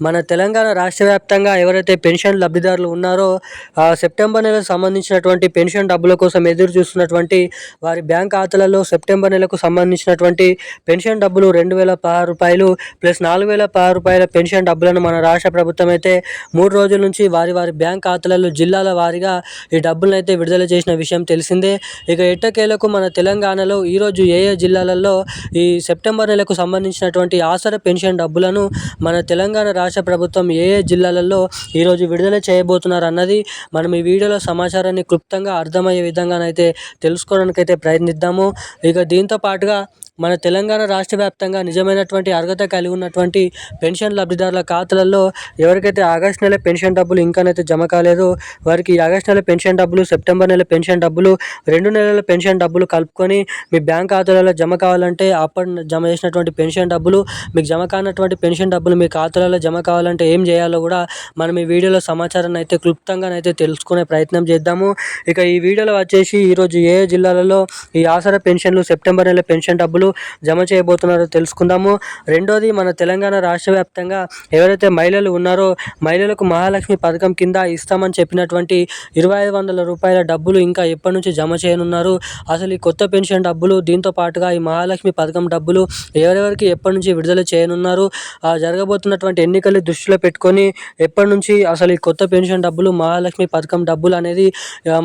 మన తెలంగాణ రాష్ట్ర వ్యాప్తంగా ఎవరైతే పెన్షన్ లబ్ధిదారులు ఉన్నారో సెప్టెంబర్ నెలకు సంబంధించినటువంటి పెన్షన్ డబ్బుల కోసం ఎదురు చూస్తున్నటువంటి వారి బ్యాంక్ ఖాతాలలో సెప్టెంబర్ నెలకు సంబంధించినటువంటి పెన్షన్ డబ్బులు రెండు వేల పదహారు రూపాయలు ప్లస్ నాలుగు వేల పదహారు రూపాయల పెన్షన్ డబ్బులను మన రాష్ట్ర ప్రభుత్వం అయితే మూడు రోజుల నుంచి వారి వారి బ్యాంక్ ఖాతాలలో జిల్లాల వారీగా ఈ డబ్బులను అయితే విడుదల చేసిన విషయం తెలిసిందే. ఇక ఎట్టకేలకు మన తెలంగాణలో ఈరోజు ఏ ఏ జిల్లాలలో ఈ సెప్టెంబర్ నెలకు సంబంధించినటువంటి ఆసర పెన్షన్ డబ్బులను మన తెలంగాణ రాష్ట్ర రాష్ట్ర ప్రభుత్వం ఏ ఏ జిల్లాలలో ఈరోజు విడుదల చేయబోతున్నారు అన్నది మనం ఈ వీడియోలో సమాచారాన్ని క్లుప్తంగా అర్థమయ్యే విధంగానైతే తెలుసుకోవడానికి అయితే ప్రయత్నిద్దాము. ఇక దీంతో పాటుగా మన తెలంగాణ రాష్ట్ర వ్యాప్తంగా నిజమైనటువంటి అర్హత కలిగి ఉన్నటువంటి పెన్షన్ లబ్ధిదారుల ఖాతాలలో ఎవరికైతే ఆగస్టు నెల పెన్షన్ డబ్బులు ఇంకానైతే జమ కాలేదో వారికి ఆగస్ట్ నెల పెన్షన్ డబ్బులు సెప్టెంబర్ నెల పెన్షన్ డబ్బులు రెండు నెలల పెన్షన్ డబ్బులు కలుపుకొని మీ బ్యాంక్ ఖాతాలలో జమ కావాలంటే అప్పటి జమ చేసినటువంటి పెన్షన్ డబ్బులు మీకు జమ కానటువంటి పెన్షన్ డబ్బులు మీ ఖాతాలలో జమ కావాలంటే ఏం చేయాలో కూడా మనం ఈ వీడియోలో సమాచారాన్ని అయితే క్లుప్తంగానైతే తెలుసుకునే ప్రయత్నం చేద్దాము. ఇక ఈ వీడియోలో వచ్చేసి ఈరోజు ఏ జిల్లాలలో ఈ ఆసరా పెన్షన్లు సెప్టెంబర్ నెల పెన్షన్ డబ్బులు జమ చేయబోతున్నారో తెలుసుకుందాము. రెండోది మన తెలంగాణ రాష్ట్ర వ్యాప్తంగా ఎవరైతే మహిళలు ఉన్నారో మహిళలకు మహాలక్ష్మి పథకం కింద ఇస్తామని చెప్పినటువంటి ఇరవై ఐదు వందల రూపాయల డబ్బులు ఇంకా ఎప్పటి నుంచి జమ చేయనున్నారు. అసలు ఈ కొత్త పెన్షన్ డబ్బులు దీంతో పాటుగా ఈ మహాలక్ష్మి పథకం డబ్బులు ఎవరెవరికి ఎప్పటి నుంచి విడుదల చేయనున్నారు? జరగబోతున్నటువంటి ఎన్నికలు దృష్టిలో పెట్టుకొని ఎప్పటి నుంచి అసలు ఈ కొత్త పెన్షన్ డబ్బులు మహాలక్ష్మి పథకం డబ్బులు అనేది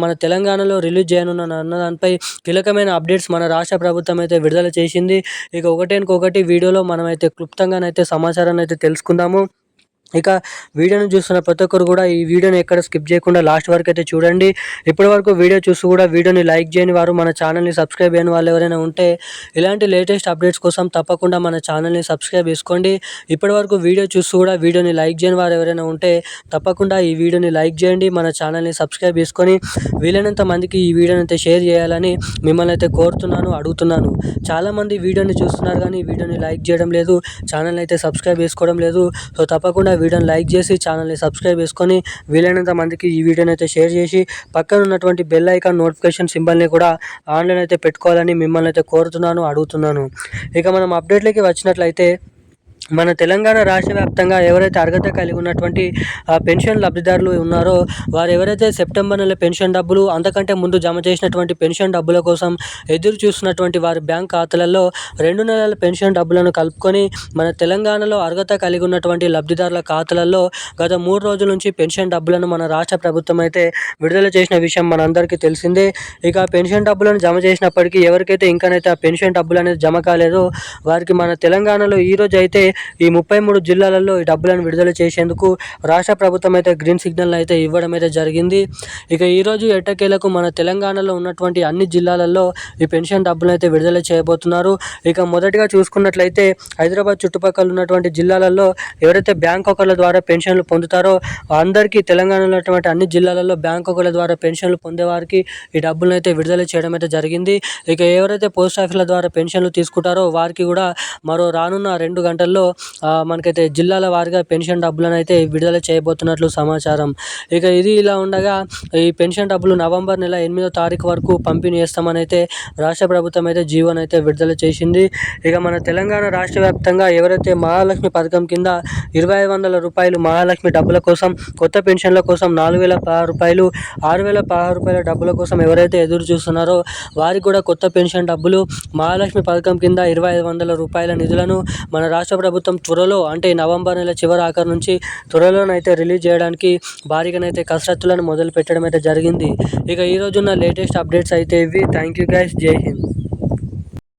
మన తెలంగాణలో రిలీజ్ చేయనున్న అన్న దానిపై కీలకమైన అప్డేట్స్ మన రాష్ట్ర ప్రభుత్వం అయితే విడుదల చేసి చేసింది ఇక ఒకటి వీడియోలో మనమైతే క్లుప్తంగానైతే సమాచారాన్ని అయితే తెలుసుకుందాము. ఇక వీడియోని చూస్తున్న ప్రతి ఒక్కరు కూడా ఈ వీడియోని ఎక్కడ స్కిప్ చేయకుండా లాస్ట్ వరకు అయితే చూడండి. ఇప్పటి వరకు వీడియో చూసి కూడా వీడియోని లైక్ చేయని వారు మన ఛానల్ని సబ్స్క్రైబ్ అయిన వాళ్ళు ఎవరైనా ఉంటే ఇలాంటి లేటెస్ట్ అప్డేట్స్ కోసం తప్పకుండా మన ఛానల్ని సబ్స్క్రైబ్ చేసుకోండి. ఇప్పటి వరకు వీడియో చూసి కూడా వీడియోని లైక్ చేయని వారు ఎవరైనా ఉంటే తప్పకుండా ఈ వీడియోని లైక్ చేయండి మన ఛానల్ని సబ్స్క్రైబ్ చేసుకొని వీలైనంత మందికి ఈ వీడియోని అయితే షేర్ చేయాలని మిమ్మల్ని అయితే కోరుతున్నాను అడుగుతున్నాను. చాలామంది వీడియోని చూస్తున్నారు కానీ వీడియోని లైక్ చేయడం లేదు ఛానల్ని అయితే సబ్స్క్రైబ్ చేసుకోవడం లేదు. సో తప్పకుండా వీడియోని లైక్ చేసి ఛానల్ని సబ్స్క్రైబ్ చేసుకొని వీలైనంత మందికి ఈ వీడియోని అయితే షేర్ చేసి పక్కన ఉన్నటువంటి బెల్ ఐకాన్ నోటిఫికేషన్ సింబల్ని కూడా ఆన్లైన్ అయితే పెట్టుకోవాలని మిమ్మల్ని అయితే కోరుతున్నాను అడుగుతున్నాను. ఇక మనం అప్డేట్లకి వచ్చినట్లయితే మన తెలంగాణ రాష్ట్ర వ్యాప్తంగా ఎవరైతే అర్హత కలిగి ఉన్నటువంటి పెన్షన్ లబ్ధిదారులు ఉన్నారో వారు ఎవరైతే సెప్టెంబర్ నెల పెన్షన్ డబ్బులు అంతకంటే ముందు జమ చేసినటువంటి పెన్షన్ డబ్బుల కోసం ఎదురు చూస్తున్నటువంటి వారి బ్యాంక్ ఖాతాలలో రెండు నెలల పెన్షన్ డబ్బులను కలుపుకొని మన తెలంగాణలో అర్హత కలిగి ఉన్నటువంటి లబ్ధిదారుల ఖాతాలలో గత మూడు రోజుల నుంచి పెన్షన్ డబ్బులను మన రాష్ట్ర ప్రభుత్వం అయితే విడుదల చేసిన విషయం మనందరికీ తెలిసిందే. ఇక పెన్షన్ డబ్బులను జమ చేసినప్పటికీ ఎవరికైతే ఇంకానైతే ఆ పెన్షన్ డబ్బులు అనేది జమ కాలేదో వారికి మన తెలంగాణలో ఈరోజు అయితే ఈ ముప్పై మూడు జిల్లాలలో ఈ డబ్బులను విడుదల చేసేందుకు రాష్ట్ర ప్రభుత్వం అయితే గ్రీన్ సిగ్నల్ అయితే ఇవ్వడం అయితే జరిగింది. ఇక ఈరోజు ఎట్టకేలకు మన తెలంగాణలో ఉన్నటువంటి అన్ని జిల్లాలలో ఈ పెన్షన్ డబ్బులను అయితే విడుదల చేయబోతున్నారు. ఇక మొదటిగా చూసుకున్నట్లయితే హైదరాబాద్ చుట్టుపక్కల ఉన్నటువంటి జిల్లాలలో ఎవరైతే బ్యాంక్ ఒకళ్ళ ద్వారా పెన్షన్లు పొందుతారో అందరికీ తెలంగాణలో ఉన్నటువంటి అన్ని జిల్లాలలో బ్యాంక్ ఒకళ్ళ ద్వారా పెన్షన్లు పొందేవారికి ఈ డబ్బులను అయితే విడుదల చేయడం అయితే జరిగింది. ఇక ఎవరైతే పోస్ట్ ఆఫీసుల ద్వారా పెన్షన్లు తీసుకుంటారో వారికి కూడా మరో రానున్న రెండు గంటల్లో మనకైతే జిల్లాల వారిగా పెన్షన్ డబ్బులను అయితే విడుదల చేయబోతున్నట్లు సమాచారం. ఇక ఇది ఇలా ఉండగా ఈ పెన్షన్ డబ్బులు నవంబర్ నెల ఎనిమిదో తారీఖు వరకు పంపిణీ చేస్తామని అయితే రాష్ట్ర ప్రభుత్వం అయితే జీవోని అయితే విడుదల చేసింది. ఇక మన తెలంగాణ రాష్ట్ర వ్యాప్తంగా ఎవరైతే మహాలక్ష్మి పథకం కింద ఇరవై వందల రూపాయలు మహాలక్ష్మి డబ్బుల కోసం కొత్త పెన్షన్ల కోసం నాలుగు వేల పదహారు రూపాయలు ఆరు వేల పదహారు రూపాయల డబ్బుల కోసం ఎవరైతే ఎదురు చూస్తున్నారో వారికి కూడా కొత్త పెన్షన్ డబ్బులు మహాలక్ష్మి పథకం కింద ఇరవై ఐదు వందల రూపాయల నిధులను మన రాష్ట్ర ప్రభుత్వం ప్రభుత్వం త్వరలో అంటే నవంబర్ నెల చివరి ఆఖరి నుంచి త్వరలోనైతే రిలీజ్ చేయడానికి భారీగానైతే కసరత్తులను మొదలు పెట్టడం అయితే జరిగింది. ఇక ఈరోజున్న లేటెస్ట్ అప్డేట్స్ అయితే ఇవి. థ్యాంక్ యూ గైస్ జై హింద్.